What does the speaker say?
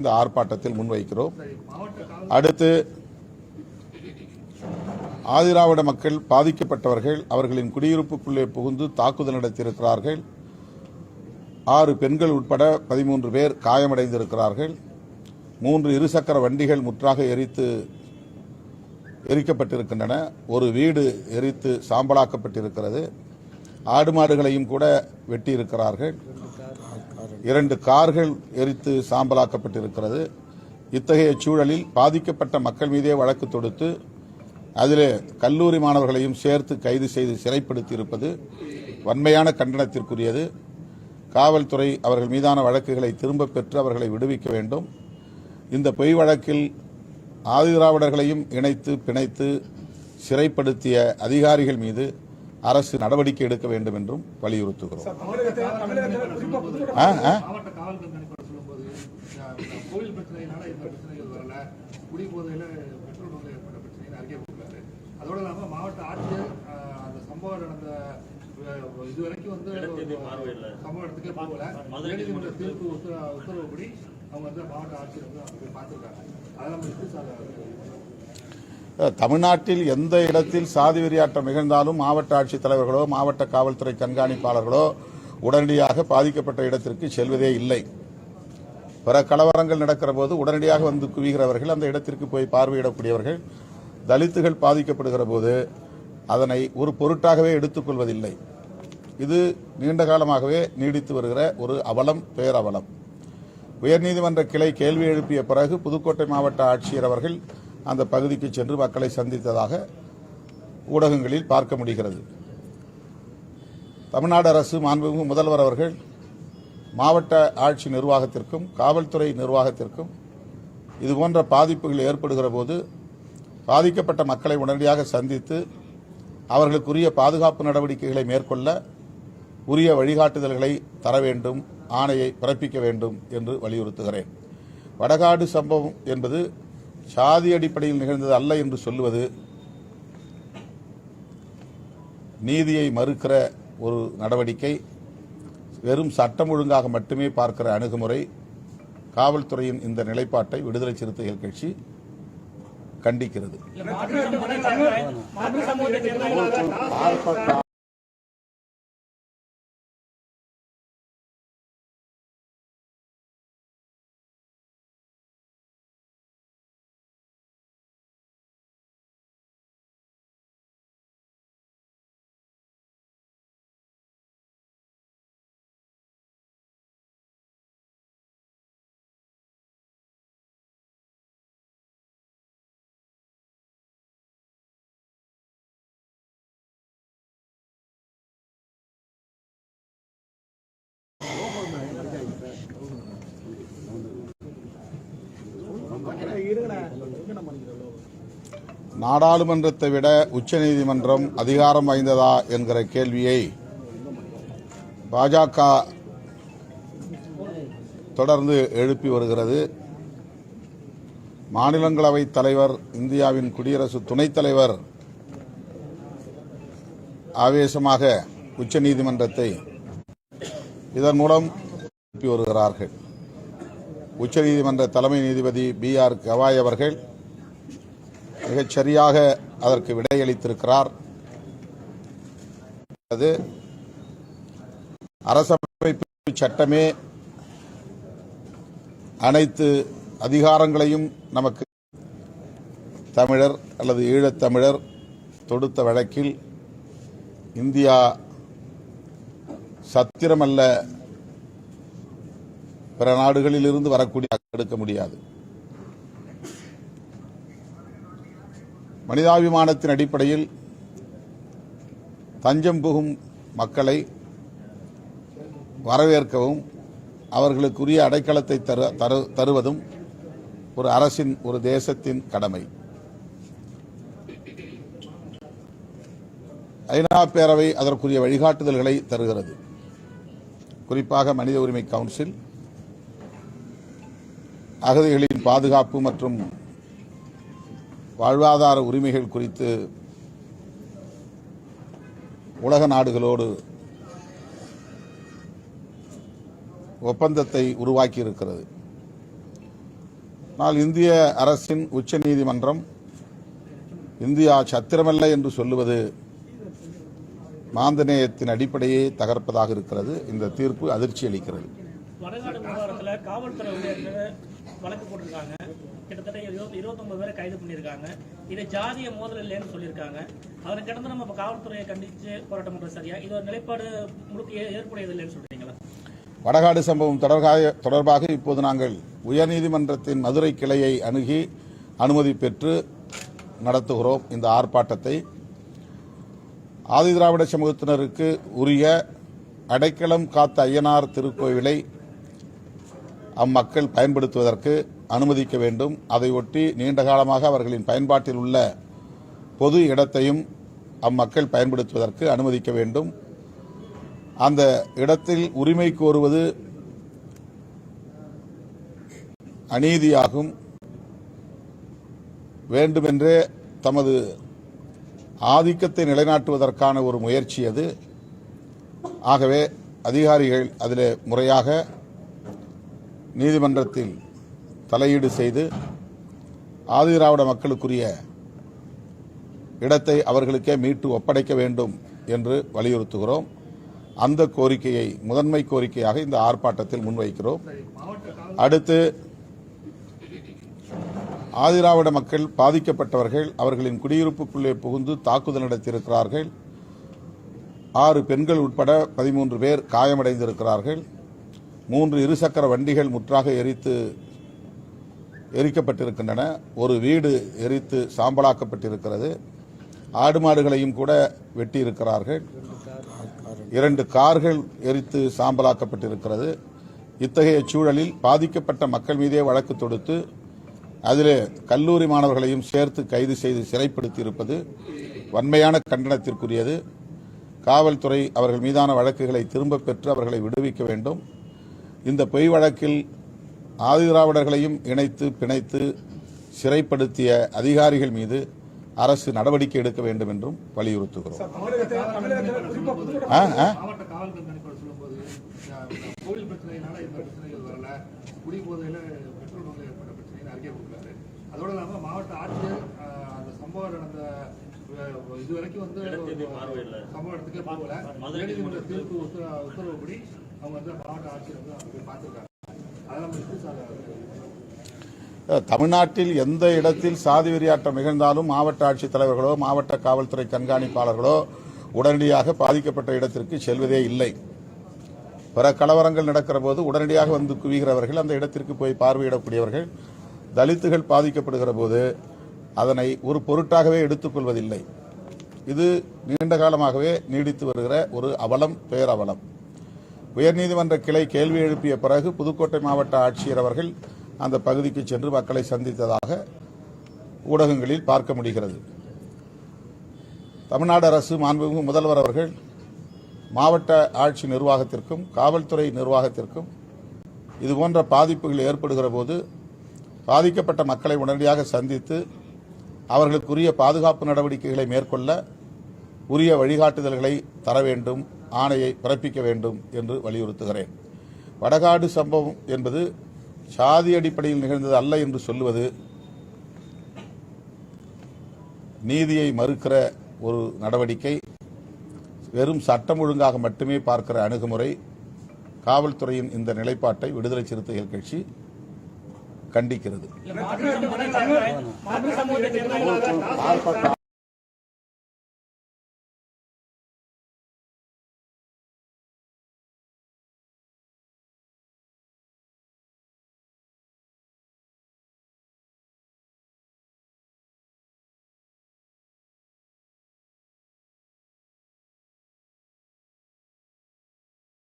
இந்த ஆர்ப்பாட்டத்தில் முன்வைக்கிறோம். அடுத்து ஆதிராவிட மக்கள் பாதிக்கப்பட்டவர்கள் அவர்களின் குடியிருப்புக்குள்ளே புகுந்து தாக்குதல் நடத்தியிருக்கிறார்கள். ஆறு பெண்கள் உட்பட பதிமூன்று பேர் காயமடைந்திருக்கிறார்கள். மூன்று இருசக்கர வண்டிகள் முற்றாக எரித்து எரிக்கப்பட்டிருக்கின்றன. ஒரு வீடு எரித்து சாம்பலாக்கப்பட்டிருக்கிறது. ஆடு மாடுகளையும் கூட வெட்டியிருக்கிறார்கள். இரண்டு கார்கள் எரித்து சாம்பலாக்கப்பட்டிருக்கிறது. இத்தகைய சூழலில் பாதிக்கப்பட்ட மக்கள் மீதே வழக்கு தொடுத்து அதிலே கல்லூரி மாணவர்களையும் சேர்த்து கைது செய்து சிறைப்படுத்தி இருப்பது வன்மையான கண்டனத்திற்குரியது. காவல்துறை அவர்கள் மீதான வழக்குகளை திரும்பப் பெற்று அவர்களை விடுவிக்க வேண்டும். இந்த பொய் வழக்கில் ஆதிதிராவிடர்களையும் இணைத்து பிணைத்து சிறைப்படுத்திய அதிகாரிகள் மீது அரசு நடவடிக்கை எடுக்க வேண்டும் என்றும் வலியுறுத்துகிறோம். அதோட இல்லாம மாவட்ட ஆட்சியர் அந்த சம்பவம் நடந்த இது வரைக்கும் வந்து சம்பவ இடத்துக்கே போகல. உயர்நீதிமன்ற தீர்ப்பு உத்தர- உத்தரவுப்படி அவங்க வந்து மாவட்ட ஆட்சியர் வந்து பார்த்துருக்காங்க. அதெல்லாம் தமிழ்நாட்டில் எந்த இடத்தில் சாதி வெறியாட்டம் நிகழ்ந்தாலும் மாவட்ட ஆட்சித்தலைவர்களோ மாவட்ட காவல்துறை கண்காணிப்பாளர்களோ உடனடியாக பாதிக்கப்பட்ட இடத்திற்கு செல்வதே இல்லை. பிற கலவரங்கள் நடக்கிற போது உடனடியாக வந்து குவிகிறவர்கள் அந்த இடத்திற்கு போய் பார்வையிடக்கூடியவர்கள் தலித்துகள் பாதிக்கப்படுகிற போது அதனை ஒரு பொருட்டாகவே எடுத்துக்கொள்வதில்லை இது நீண்ட காலமாகவே நீடித்து வருகிற ஒரு அவலம் பேரவலம். உயர்நீதிமன்ற கிளை கேள்வி எழுப்பிய பிறகு புதுக்கோட்டை மாவட்ட ஆட்சியர் அவர்கள் அந்த பகுதிக்கு சென்று மக்களை சந்தித்ததாக ஊடகங்களில் பார்க்க முடிகிறது. தமிழ்நாடு அரசு மாண்புமிகு முதல்வர் அவர்கள் மாவட்ட ஆட்சி நிர்வாகத்திற்கும் காவல்துறை நிர்வாகத்திற்கும் இதுபோன்ற பாதிப்புகள் ஏற்படுகிற போது பாதிக்கப்பட்ட மக்களை உடனடியாக சந்தித்து அவர்களுக்குரிய பாதுகாப்பு நடவடிக்கைகளை மேற்கொள்ள உரிய வழிகாட்டுதல்களை தர வேண்டும் ஆணையை பிறப்பிக்க வேண்டும் என்று வலியுறுத்துகிறேன். வடகாடு சம்பவம் என்பது சாதி அடிப்படையில் நிகழ்ந்தது அல்ல என்று சொல்லுவது நீதியை மறுக்கிற ஒரு நடவடிக்கை வெறும் சட்டம் ஒழுங்காக மட்டுமே பார்க்கிற அணுகுமுறை காவல்துறையின் இந்த நிலைப்பாட்டை விடுதலை சிறுத்தைகள் கட்சி கண்டிக்கிறது. நாடாளுமன்றத்தை விட உச்சநீதிமன்றம் அதிகாரம் வாய்ந்ததா என்கிற கேள்வியை பாஜக தொடர்ந்து எழுப்பி வருகிறது. மாநிலங்களவை தலைவர் இந்தியாவின் குடியரசு துணைத் தலைவர் ஆவேசமாக உச்சநீதிமன்றத்தை இதன் மூலம் எழுப்பி வருகிறார்கள். உச்சநீதிமன்ற தலைமை நீதிபதி பி ஆர் கவாய் அவர்கள் மிகச்சரியாக அதற்கு விடையளித்திருக்கிறார். அது அரசமைப்பு சட்டமே அனைத்து அதிகாரங்களையும் நமக்கு தமிழர் அல்லது ஈழத்தமிழர் தொடுத்த வழக்கில் இந்தியா சத்திரமல்ல பிற நாடுகளில் இருந்து வரக்கூடிய எடுக்க முடியாது. மனிதாபிமானத்தின் அடிப்படையில் தஞ்சம் புகும் மக்களை வரவேற்கவும் அவர்களுக்குரிய அடைக்கலத்தை தரு தரு- தருவதும் ஒரு அரசின் ஒரு தேசத்தின் கடமை. ஐநா பேரவை அதற்குரிய வழிகாட்டுதல்களை தருகிறது. குறிப்பாக மனித உரிமை கவுன்சில் அகதிகளின் பாதுகாப்பு மற்றும் வாழ்வாதார உரிமைகள் குறித்து உலக நாடுகளோடு ஒப்பந்தத்தை உருவாக்கி இருக்கிறது ஆனால் இந்திய அரசின் உச்ச நீதிமன்றம் இந்தியா சத்திரமல்ல என்று சொல்லுவது மாந்தநேயத்தின் அடிப்படையை தகர்ப்பதாக இருக்கிறது. இந்த தீர்ப்பு அதிர்ச்சி அளிக்கிறது. கிட்டத்தட்ட இருபத்தி இருபத்தொன்பது பேரை கைது பண்ணியிருக்காங்க. இது ஜாதிய மோதல் இல்லைன்னு சொல்லியிருக்காங்க. அதனை கடந்து நம்ம இப்ப காவல்துறையை கண்டித்து போராட்டம் பண்ணுறது சரியா? இது ஒரு நிலைப்பாடு முழுக்க ஏ- ஏற்புடையது இல்லைன்னு சொல்றீங்களா? வடகாடு சம்பவம் தொடர்பாக தொடர்பாக இப்போது நாங்கள் உயர்நீதிமன்றத்தின் மதுரை கிளையை அணுகி அனுமதி பெற்று நடத்துகிறோம். இந்த ஆர்ப்பாட்டத்தை ஆதிதிராவிட சமூகத்தினருக்கு உரிய அடைக்கலம் காத்த ஐயனார் திருக்கோவிலை அம்மக்கள் பயன்படுத்துவதற்கு அனுமதிக்க வேண்டும். அதை ஒட்டி நீண்ட காலமாக அவர்களின் பயன்பாட்டில் உள்ள பொது இடத்தையும் அம்மக்கள் பயன்படுத்துவதற்கு அனுமதிக்க வேண்டும். அந்த இடத்தில் உரிமை கோருவது அநீதியாகும். வேண்டுமென்றே தமது ஆதிக்கத்தை நிலைநாட்டுவதற்கான ஒரு முயற்சி அது. ஆகவே அதிகாரிகள் அதில் முறையாக நீதிமன்றத்தில் தலையீடு செய்து ஆதிதிராவிட மக்களுக்குரிய இடத்தை அவர்களுக்கே மீட்டு ஒப்படைக்க வேண்டும் என்று வலியுறுத்துகிறோம். அந்த கோரிக்கையை முதன்மை கோரிக்கையாக இந்த ஆர்ப்பாட்டத்தில் முன்வைக்கிறோம். அடுத்து ஆதிராவிட மக்கள் பாதிக்கப்பட்டவர்கள் அவர்களின் குடியிருப்புக்குள்ளே புகுந்து தாக்குதல் நடத்தியிருக்கிறார்கள். ஆறு பெண்கள் உட்பட பதிமூன்று பேர் காயமடைந்திருக்கிறார்கள். மூன்று இருசக்கர வண்டிகள் முற்றாக எரித்து எரிக்கப்பட்டிருக்கின்றன. ஒரு வீடு எரித்து சாம்பலாக்கப்பட்டிருக்கிறது. ஆடு மாடுகளையும் கூட வெட்டியிருக்கிறார்கள். இரண்டு கார்கள் எரித்து சாம்பலாக்கப்பட்டிருக்கிறது. இத்தகைய சூழலில் பாதிக்கப்பட்ட மக்கள் மீதே வழக்கு தொடுத்து அதிலே கல்லூரி மாணவர்களையும் சேர்த்து கைது செய்து சிறைப்படுத்தியிருப்பது வன்மையான கண்டனத்திற்குரியது. காவல்துறை அவர்கள் மீதான வழக்குகளை திரும்பப் பெற்று அவர்களை விடுவிக்க வேண்டும். இந்த பொய் வழக்கில் ஆதிதிராவிடர்களையும் இணைத்து பிணைத்து சிறைப்படுத்திய அதிகாரிகள் மீது அரசு நடவடிக்கை எடுக்க வேண்டும் என்றும் வலியுறுத்துகிறோம். மாவட்ட அதோட ஆட்சியர் அந்த சம்பவம் நடந்த இது வரைக்கும் வந்து சம்பவ இடத்துக்கே போகல. உத்தரவுப்படி அவங்க வந்து மாவட்ட ஆட்சியர் வந்து பார்த்துருக்காங்க. தமிழ்நாட்டில் எந்த இடத்தில் சாதி வெறியாட்டம் நிகழ்ந்தாலும் மாவட்ட ஆட்சித்தலைவர்களோ மாவட்ட காவல்துறை கண்காணிப்பாளர்களோ உடனடியாக பாதிக்கப்பட்ட இடத்திற்கு செல்வதே இல்லை. பிற கலவரங்கள் நடக்கிற போது உடனடியாக வந்து குவிகிறவர்கள் அந்த இடத்திற்கு போய் பார்வையிடக்கூடியவர்கள் தலித்துகள் பாதிக்கப்படுகிற போது அதனை ஒரு பொருட்டாகவே எடுத்துக்கொள்வதில்லை இது நீண்ட காலமாகவே நீடித்து வருகிற ஒரு அவலம் பேரவலம். உயர்நீதிமன்ற கிளை கேள்வி எழுப்பிய பிறகு புதுக்கோட்டை மாவட்ட ஆட்சியர் அவர்கள் அந்த பகுதிக்கு சென்று மக்களை சந்தித்ததாக ஊடகங்களில் பார்க்க முடிகிறது. தமிழ்நாடு அரசு மாண்புமிகு முதல்வர் அவர்கள் மாவட்ட ஆட்சி நிர்வாகத்திற்கும் காவல்துறை நிர்வாகத்திற்கும் இதுபோன்ற பாதிப்புகள் ஏற்படுகிற போது பாதிக்கப்பட்ட மக்களை உடனடியாக சந்தித்து அவர்களுக்குரிய பாதுகாப்பு நடவடிக்கைகளை மேற்கொள்ள உரிய வழிகாட்டுதல்களை தர வேண்டும் ஆணையை பிறப்பிக்க வேண்டும் என்று வலியுறுத்துகிறேன். வடகாடு சம்பவம் என்பது சாதி அடிப்படையில் நிகழ்ந்தது அல்ல என்று சொல்லுவது நீதியை மறுக்கிற ஒரு நடவடிக்கை வெறும் சட்டம் ஒழுங்காக மட்டுமே பார்க்கிற அணுகுமுறை காவல்துறையின் இந்த நிலைப்பாட்டை விடுதலை சிறுத்தைகள் கட்சி கண்டிக்கிறது.